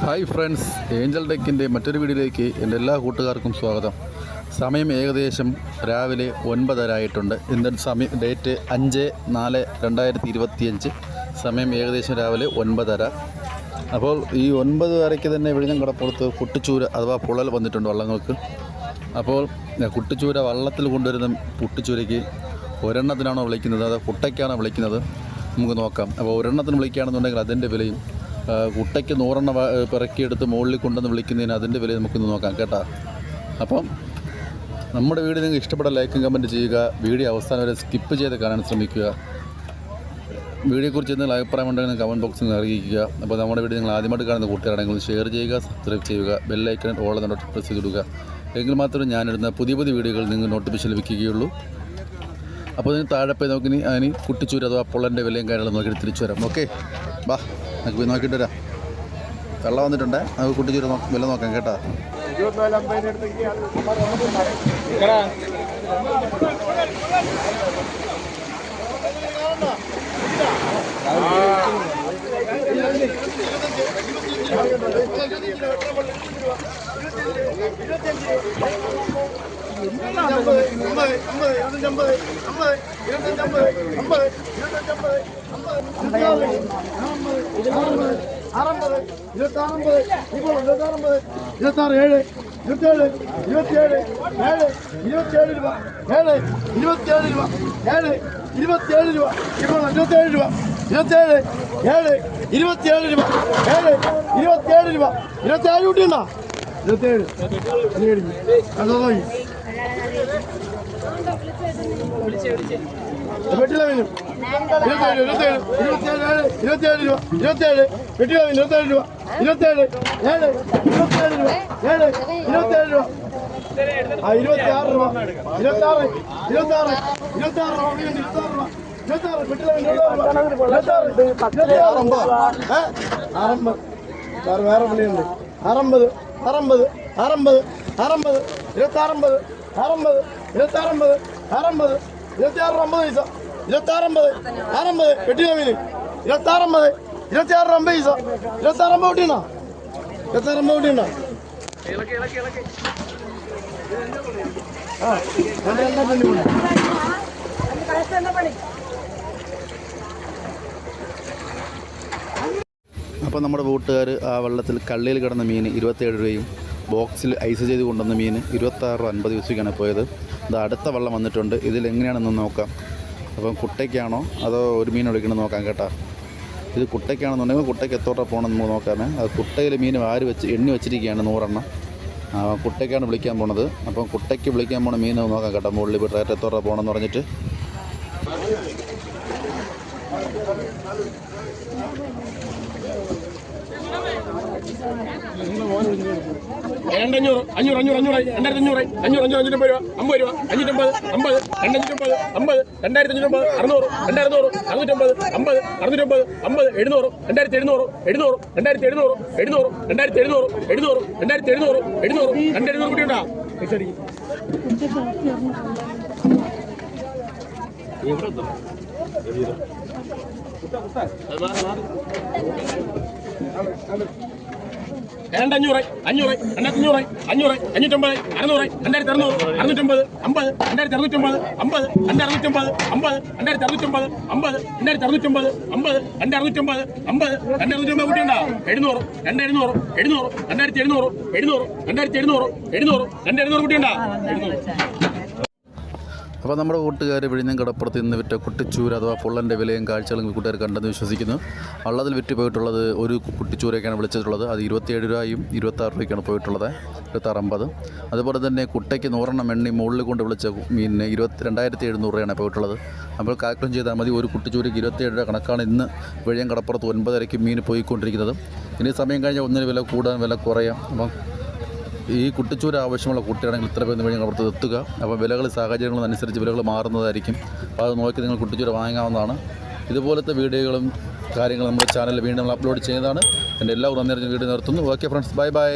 Hi friends Angel ഡെക്കിന്റെ മറ്റൊരു വീഡിയോയിലേക്ക് എന്റെ എല്ലാ കൂട്ടുകാർക്കും സ്വാഗതം. സമയം ഏകദേശം രാവിലെ ഒൻപതരായിട്ടുണ്ട്. ഇന്ന് സമയം ഡേറ്റ് അഞ്ച് നാല് രണ്ടായിരത്തി ഇരുപത്തിയഞ്ച് സമയം ഏകദേശം രാവിലെ ഒൻപതര. അപ്പോൾ ഈ ഒൻപത് വരയ്ക്ക് തന്നെ വിഴിഞ്ഞം കടപ്പുറത്ത് കുട്ടിച്ചൂര അഥവാ പുഴൽ വന്നിട്ടുണ്ട് വള്ളങ്ങൾക്ക്. അപ്പോൾ കുട്ടിച്ചൂര വള്ളത്തിൽ കൊണ്ടുവരുന്ന കുട്ടിച്ചൂരയ്ക്ക് ഒരെണ്ണത്തിനാണോ വിളിക്കുന്നത്? അതോ കുട്ടയ്ക്കാണോ വിളിക്കുന്നത്? നമുക്ക് നോക്കാം. അപ്പോൾ ഒരെണ്ണത്തിന് വിളിക്കുകയാണെന്നുണ്ടെങ്കിൽ അതിന്റെ വിലയും കുട്ടയ്ക്ക് നൂറെണ്ണ പിറക്കിയെടുത്ത് മുകളിൽ കൊണ്ടുവന്ന് വിളിക്കുന്നതിന് അതിന്റെ വില നമുക്കിന്ന് നോക്കാം കേട്ടോ? അപ്പം നമ്മുടെ വീഡിയോ നിങ്ങൾക്ക് ഇഷ്ടപ്പെട്ട ലൈക്കും കമന്റ് ചെയ്യുക. വീഡിയോ അവസാനം വരെ സ്കിപ്പ് ചെയ്ത് കാണാൻ ശ്രമിക്കുക. വീഡിയോയെക്കുറിച്ച് എന്തെങ്കിലും അഭിപ്രായം ഉണ്ടെങ്കിൽ കമന്റ് ബോക്സിൽ അറിയിക്കുക. അപ്പോൾ നമ്മുടെ വീഡിയോ നിങ്ങൾ ആദ്യമായിട്ട് കാണുന്ന കൂട്ടുകാരാണെങ്കിൽ ഷെയർ ചെയ്യുക സബ്സ്ക്രൈബ് ചെയ്യുക bell icon all note press ചെയ്തിടുക എങ്കിൽ മാത്രമേ ഞാനിടുന്ന പുതിയ പുതിയ വീഡിയോകൾ നിങ്ങൾ നോട്ടിഫിക്കേഷൻ ലഭിക്കുകയുള്ളൂ. അപ്പോൾ ഇതിന് താഴെ പോയി നോക്കി അതിന് കുട്ടിച്ചൂര് അഥവാ പൊള്ളന്റെ വിലയും കാര്യങ്ങളും നോക്കിയിട്ട് തിരിച്ചു വരാം. ഓക്കെ ബാ. നമുക്ക് പോയി നോക്കിയിട്ട് വരാം. വെള്ളം വന്നിട്ടുണ്ട്. നമുക്ക് കുട്ടിക്ക് ഒരു വില നോക്കാം കേട്ടോ. ഇരുപത്താറമ്പത് ഇരുപത്താറ് ഏഴ് ഇരുപത്തേഴ് ഇരുപത്തിയേഴ് ഏഴ് ഇരുപത്തിയേഴ് രൂപ ഏഴ് ഇരുപത്തിയേഴ് രൂപ ഏഴ് ഇരുപത്തിയേഴ് രൂപ ഇപ്പോൾ ഇരുപത്തേഴ് രൂപ ഇരുപത്തേഴ് ഏഴ് ഇരുപത്തിയേഴ് രൂപ ഏഴ് ഇരുപത്തിയേഴ് രൂപ ഇരുപത്തേഴ് കുട്ടിയുണ്ടോ? ഇരുപത്തേഴ് വെട്ടില മീനും. ഇരുപത്തേഴ് ഇരുപത്തേഴ് ഇരുപത്തേഴ് രൂപ ഇരുപത്തേഴ് ഏഴ് ഇരുപത്തേഴ് രൂപ രൂപ. അറമ്പത് അറമ്പത് അറമ്പത് ഇരുപത്തി ആറമ്പത് അറമ്പത് ഇരുപത്തി ആറമ്പത് അറമ്പത് ഇരുപത്തി ആറ് അമ്പത് പൈസ ഇരുപത്തി ആറമ്പത് അറമ്പത് വെട്ടിയ മീന് ഇരുപത്തി ആറമ്പത് ഇരുപത്തി ആറ് അമ്പത് പൈസ ഇരുപത്തി ആറ് അമ്പത് കുട്ടിയുണ്ടോ ഇരുപത്തി ആറ് അമ്പത് കുട്ടിയുണ്ടോ ആ രണ്ട് രണ്ടാം പെണ്ണു അപ്പോൾ നമ്മുടെ കൂട്ടുകാർ ആ വെള്ളത്തിൽ കള്ളിയിൽ കിടന്ന മീൻ ഇരുപത്തേഴ് രൂപയും ബോക്സിൽ ഐസ് ചെയ്ത് കൊണ്ടുവന്ന മീൻ ഇരുപത്താറ് രൂപ അൻപത് ദിവസക്കാണ് പോയത്. ഇത് അടുത്ത വെള്ളം വന്നിട്ടുണ്ട്. ഇതിൽ എങ്ങനെയാണെന്ന് നോക്കാം. അപ്പം കുട്ടയ്ക്കാണോ അതോ ഒരു മീൻ ഒഴിക്കണമെന്ന് നോക്കാം കേട്ടോ. ഇത് കുട്ടയ്ക്കാണെന്നുണ്ടെങ്കിൽ കുട്ടയ്ക്ക് എത്തോട്ടാ പോകണം നമുക്ക് നോക്കാമേ അത് കുട്ടയിൽ മീൻ ആര് വെച്ച് എണ്ണി വെച്ചിരിക്കുകയാണ് നൂറെണ്ണം. കുട്ടയ്ക്കാണ് വിളിക്കാൻ പോണത്. അപ്പം കുട്ടയ്ക്ക് വിളിക്കാൻ പോണ മീൻ നോക്കാം കേട്ടോ. മുകളിൽ ഇപ്പോൾ റേറ്റ് എത്തോട്ടാ പോകണമെന്ന് പറഞ്ഞിട്ട്. രണ്ടഞ്ഞൂറ് അഞ്ഞൂറ് അഞ്ഞൂറ് അഞ്ഞൂറ് രണ്ടായിരത്തി അഞ്ഞൂറ് അഞ്ഞൂറ് അഞ്ഞൂറ് അഞ്ഞൂറ്റമ്പത് രൂപ അമ്പത് രൂപ അഞ്ഞൂറ്റമ്പത് അമ്പത് രണ്ടഞ്ഞൂറ്റമ്പത് അമ്പത് രണ്ടായിരത്തി അഞ്ഞൂറ്റമ്പത് അറുന്നൂറ് രണ്ടായിരത്തൂറ് അറുന്നൂറ്റമ്പത് അമ്പത് അറുന്നൂറ്റമ്പത് അമ്പത് എഴുന്നൂറ് രണ്ടായിരത്തി എഴുന്നൂറ് എഴുന്നൂറ് രണ്ടായിരത്തി എഴുന്നൂറ് എഴുന്നൂറ് രണ്ടായിരത്തി എഴുന്നൂറ് എഴുന്നൂറ് രണ്ടായിരത്തി എഴുന്നൂറ് എഴുന്നൂറ് രണ്ടെഴുന്നൂറ് കുട്ടിയുണ്ടാ പൈസ അടിക്കും രണ്ടഞ്ഞൂറ് അഞ്ഞൂറ് രണ്ടായിരത്തി അഞ്ഞൂറ് അഞ്ഞൂറ് അഞ്ഞൂറ്റമ്പത് അറുന്നൂറ് രണ്ടായിരത്തി അറുന്നൂറ് അറുന്നൂറ്റമ്പത് അമ്പത് രണ്ടായിരത്തി അറുന്നൂറ്റമ്പത് അമ്പത് രണ്ട് അറുന്നൂറ്റമ്പത് അമ്പത് രണ്ടായിരത്തി അറുന്നൂറ്റമ്പത് അമ്പത് രണ്ടായിരത്തി അറുന്നൂറ്റമ്പത് അമ്പത് രണ്ട് അറുന്നൂറ്റമ്പത് അമ്പത് രണ്ട് അറുന്നൂറ്റമ്പത് കുട്ടിയുണ്ടോ? എഴുന്നൂറ് രണ്ട് എഴുന്നൂറ് എഴുന്നൂറ് രണ്ടായിരത്തി എഴുന്നൂറ് എഴുന്നൂറ് രണ്ടായിരത്തി എഴുന്നൂറ് എഴുന്നൂറ് രണ്ട് എഴുന്നൂറ് കുട്ടിയുണ്ടോ? എഴുന്നൂറ് അപ്പോൾ നമ്മുടെ കൂട്ടുകാർ വിഴിഞ്ഞം കടപ്പുറത്ത് നിന്ന് വിറ്റ കുട്ടിച്ചൂര് അഥവാ പൊള്ളന്റെ വിലയും കാഴ്ചകളും കൂട്ടുകാർ കണ്ടെന്ന് വിശ്വസിക്കുന്നു. വള്ളത്തിൽ വിറ്റ് പോയിട്ടുള്ളത് ഒരു കുട്ടിച്ചൂരയൊക്കെയാണ് വിളിച്ചിട്ടുള്ളത്. അത് ഇരുപത്തിയേഴ് രൂപയും ഇരുപത്താറ് രൂപയ്ക്കാണ് പോയിട്ടുള്ളത്. ഇരുപത്താറ് അമ്പത്. അതുപോലെ തന്നെ കുട്ടയ്ക്ക് നൂറെണ്ണം എണ്ണി മുകളിൽ കൊണ്ട് വിളിച്ച മീനിനെ ഇരുപത്തി രണ്ടായിരത്തി എഴുന്നൂറ് രൂപയാണ് പോയിട്ടുള്ളത്. അപ്പോൾ കാൽക്കുലം ചെയ്താൽ മതി. ഒരു കുട്ടിച്ചൂരയ്ക്ക് ഇരുപത്തിയേഴ് രൂപ കണക്കാണ് ഇന്ന് വിഴിഞ്ഞം കടപ്പുറത്ത് ഒൻപതരയ്ക്ക് മീൻ പോയിക്കൊണ്ടിരിക്കുന്നത്. ഇനി സമയം കഴിഞ്ഞാൽ ഒന്നിന് വില കൂടാൻ വില കുറയാം. അപ്പം ഈ കുട്ടിച്ചൂര ആവശ്യമുള്ള കുട്ടിയാണെങ്കിൽ ഇത്ര പേര് വഴി അവർക്ക് എത്തുക. അപ്പോൾ വിലകൾ സാഹചര്യങ്ങളനുസരിച്ച് വിലകൾ മാറുന്നതായിരിക്കും. അപ്പോൾ അത് നോക്കി നിങ്ങൾ കുട്ടിച്ചൂര വാങ്ങാവുന്നതാണ്. ഇതുപോലത്തെ വീഡിയോകളും കാര്യങ്ങളും നമ്മുടെ ചാനലിൽ വീണ്ടും അപ്ലോഡ് ചെയ്യുന്നതാണ് എന്റെ എല്ലാവരും നന്ദി വീഡിയോ നിർത്തുന്നു. Okay friends bye bye